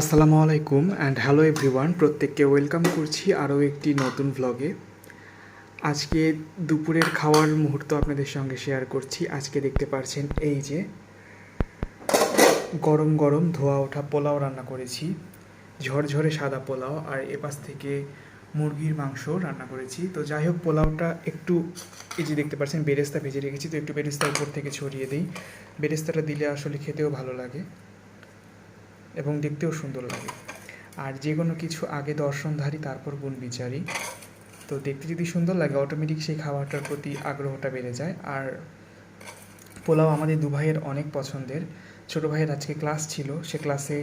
আসসালামু আলাইকুম and hello everyone প্রত্যেককে ওয়েলকাম করছি আরও একটি নতুন ভ্লগে আজকে দুপুরের খাওয়ার মুহূর্ত আপনাদের সঙ্গে শেয়ার করছি। আজকে দেখতে পারছেন এই যে গরম গরম ধোয়া ওঠা পোলাও রান্না করেছি। ঝরঝরে সাদা পোলাও আর এপাশ থেকে মুরগির মাংস রান্না করেছি। তো যাই হোক, পোলাওটা একটু এই যে দেখতে পাচ্ছেন বেরেস্তা ভেজে রেখেছি। তো একটু বেরেস্তা উপর থেকে ছড়িয়ে দিই। বেরেস্তাটা দিলে আসলে খেতেও ভালো লাগে। এবং দেখতেও সুন্দর লাগে। আর যে কোনো কিছু আগে দর্শনধারী, তারপর গুণ বিচারী তো দেখতে যদি সুন্দর লাগে অটোমেটিক সেই খাবারটার প্রতি আগ্রহটা বেড়ে যায়। আর পোলাও আমাদের দু ভাইয়ের অনেক পছন্দের। ছোটো ভাইয়ের আজকে ক্লাস ছিল, সে ক্লাসে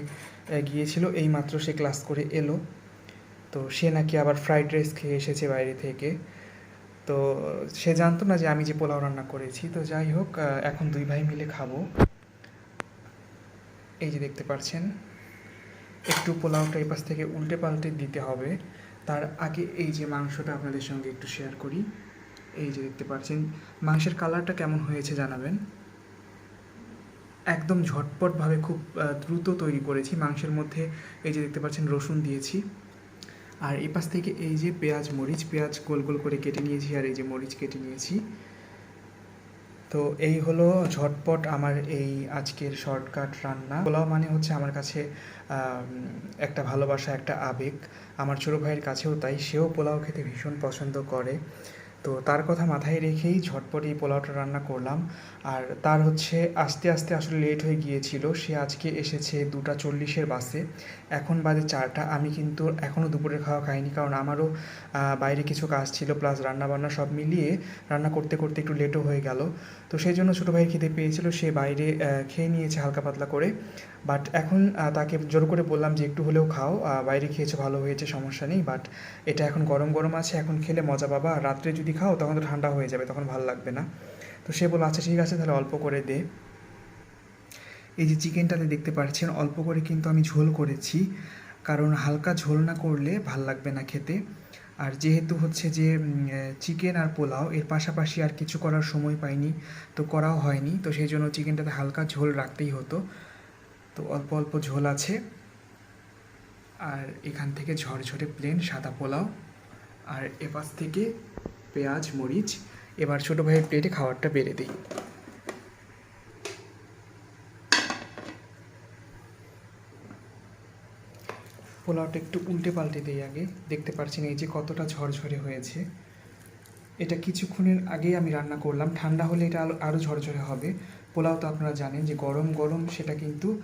গিয়েছিল এই মাত্র সে ক্লাস করে এলো। তো সে নাকি আবার ফ্রাইড রাইস খেয়ে এসেছে বাইরে থেকে। তো সে জানতো না যে আমি যে পোলাও রান্না করেছি। তো যাই হোক এখন দুই ভাই মিলে খাব। এই যে দেখতে পাচ্ছেন, একটু পোলাওটা এই পাশ থেকে উল্টে পাল্টে দিতে হবে। তার আগে এই যে মাংসটা আপনাদের সঙ্গে একটু শেয়ার করি। এই যে দেখতে পাচ্ছেন, মাংসের কালারটা কেমন হয়েছে জানাবেন। একদম ঝটপটভাবে খুব দ্রুত তৈরি করেছি। মাংসের মধ্যে এই যে দেখতে পাচ্ছেন, রসুন দিয়েছি। আর এই পাশ থেকে এই যে পেঁয়াজ, মরিচ, পেঁয়াজ গোল গোল করে কেটে নিয়েছি আর এই যে মরিচ কেটে নিয়েছি। তো এই হলো ঝটপট আমার এই আজকের শর্টকাট রান্না। পোলাও মানে হচ্ছে আমার কাছে একটা ভালোবাসা, একটা আবেগ। আমার ছোটো ভাইয়ের কাছেও তাই, সেও পোলাও খেতে ভীষণ পছন্দ করে। তো তার কথা মাথায় রেখেই ঝটপট এই পোলাওটা রান্না করলাম। আর তার হচ্ছে আস্তে আস্তে আসলে লেট হয়ে গিয়েছিল। সে আজকে এসেছে দুটা চল্লিশের বাসে। এখন বাজে চারটা। আমি কিন্তু এখনও দুপুরের খাওয়া খাইনি। কারণ আমারও বাইরে কিছু কাজ ছিল প্লাস রান্নাবান্না সব মিলিয়ে রান্না করতে করতে একটু লেটও হয়ে গেল। তো সেই জন্য ছোটো ভাই খেতে পেয়েছিল। সে বাইরে খেয়ে নিয়েছে হালকা পাতলা করে। বাট এখন তাকে জোর করে বললাম যে একটু হলেও খাও। বাইরে খেয়েছে, ভালো হয়েছে, সমস্যা নেই। বাট এটা এখন গরম গরম আছে। এখন খেলে মজা পাবা। রাত্রে যদি খাও, তখন তো ঠান্ডা হয়ে যাবে, তখন ভালো লাগবে না। তো সে বলল আচ্ছা ঠিক আছে, তাহলে অল্প করে দে। এই যে চিকেনটাতে দেখতে পাচ্ছেন, অল্প করে কিন্তু আমি ঝোল করেছি। কারণ হালকা ঝোল না করলে ভালো লাগবে না খেতে। আর যেহেতু হচ্ছে যে চিকেন আর পোলাও, এর পাশাপাশি আর কিছু করার সময় পাইনি, তো করাও হয়নি। তো সেই জন্য চিকেনটাতে হালকা ঝোল রাখতেই হতো। তো অল্প অল্প ঝোল আছে। আর এখান থেকে ঝরঝরে প্লেন সাদা পোলাও। আর এপাশ থেকে পেঁয়াজ, মরিচ, এবার ছোটো ভাইয়ের প্লেটে খাবারটা বেড়ে দিই। পোলাওটা একটু উল্টে পাল্টে দিই আগে। দেখতে পাচ্ছেন এই যে কতটা ঝরঝরে হয়েছে। এটা কিছুক্ষণের আগেই আমি রান্না করলাম। ঠান্ডা হলে এটা আরো- আরও ঝরঝরে হবে। পোলাও তো আপনারা জানেন যে গরম গরম সেটা কিন্তু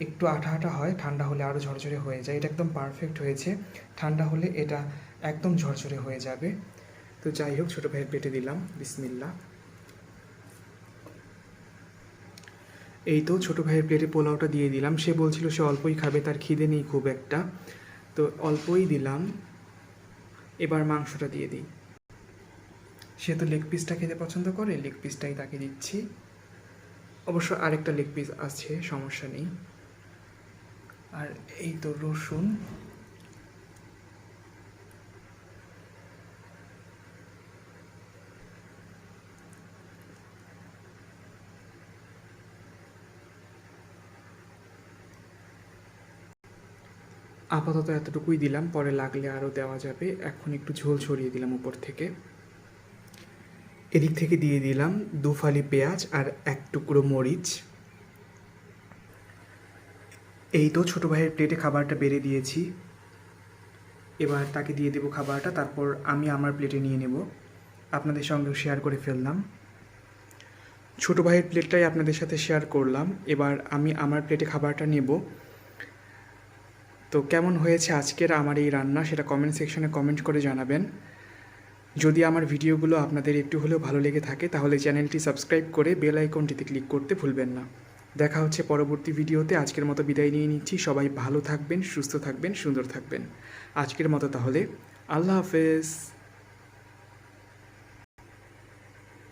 একটু আঠা আঠা হয়। ঠান্ডা হলে আরও ঝরঝরে হয়ে যায়। এটা একদম পারফেক্ট হয়েছে। ঠান্ডা হলে এটা একদম ঝরঝরে হয়ে যাবে। তো যাই হোক, ছোটো ভাইয়ের পেটে দিলাম। বিসমিল্লা এই তো ছোটো ভাইয়ের প্লেটে পোলাওটা দিয়ে দিলাম। সে বলছিল সে অল্পই খাবে, তার খিদে নেই খুব একটা। তো অল্পই দিলাম। এবার মাংসটা দিয়ে দিই। সে তো লেগ পিসটা খেতে পছন্দ করে লেগ পিসটাই তাকে দিচ্ছি। অবশ্য আরেকটা লেগ পিস আছে, সমস্যা নেই। আর এই তো রসুন। আপাতত এতটুকুই দিলাম, পরে লাগলে আরও দেওয়া যাবে। এখন একটু ঝোল ছড়িয়ে দিলাম উপর থেকে। এদিক থেকে দিয়ে দিলাম দু ফালি পেঁয়াজ আর এক টুকরো মরিচ। এই তো ছোটো ভাইয়ের প্লেটে খাবারটা বেড়ে দিয়েছি। এবার তাকে দিয়ে দেবো খাবারটা, তারপর আমি আমার প্লেটে নিয়ে নেব। আপনাদের সঙ্গে শেয়ার করে ফেললাম। ছোটো ভাইয়ের প্লেটটাই আপনাদের সাথে শেয়ার করলাম। এবার আমি আমার প্লেটে খাবারটা নেব। তো কেমন হয়েছে আজকের আমার এই রান্না সেটা কমেন্ট সেকশনে কমেন্ট করে জানাবেন। যদি আমার ভিডিওগুলো আপনাদের একটু হলেও ভালো লেগে থাকে, তাহলে চ্যানেলটি সাবস্ক্রাইব করে বেল আইকনটিতে ক্লিক করতে ভুলবেন না। দেখা হচ্ছে পরবর্তী ভিডিওতে। আজকের মতো বিদায় নিয়ে নিচ্ছি। সবাই ভালো থাকবেন, সুস্থ থাকবেন, সুন্দর থাকবেন। আজকের মতো তাহলে। আল্লাহ হাফেজ।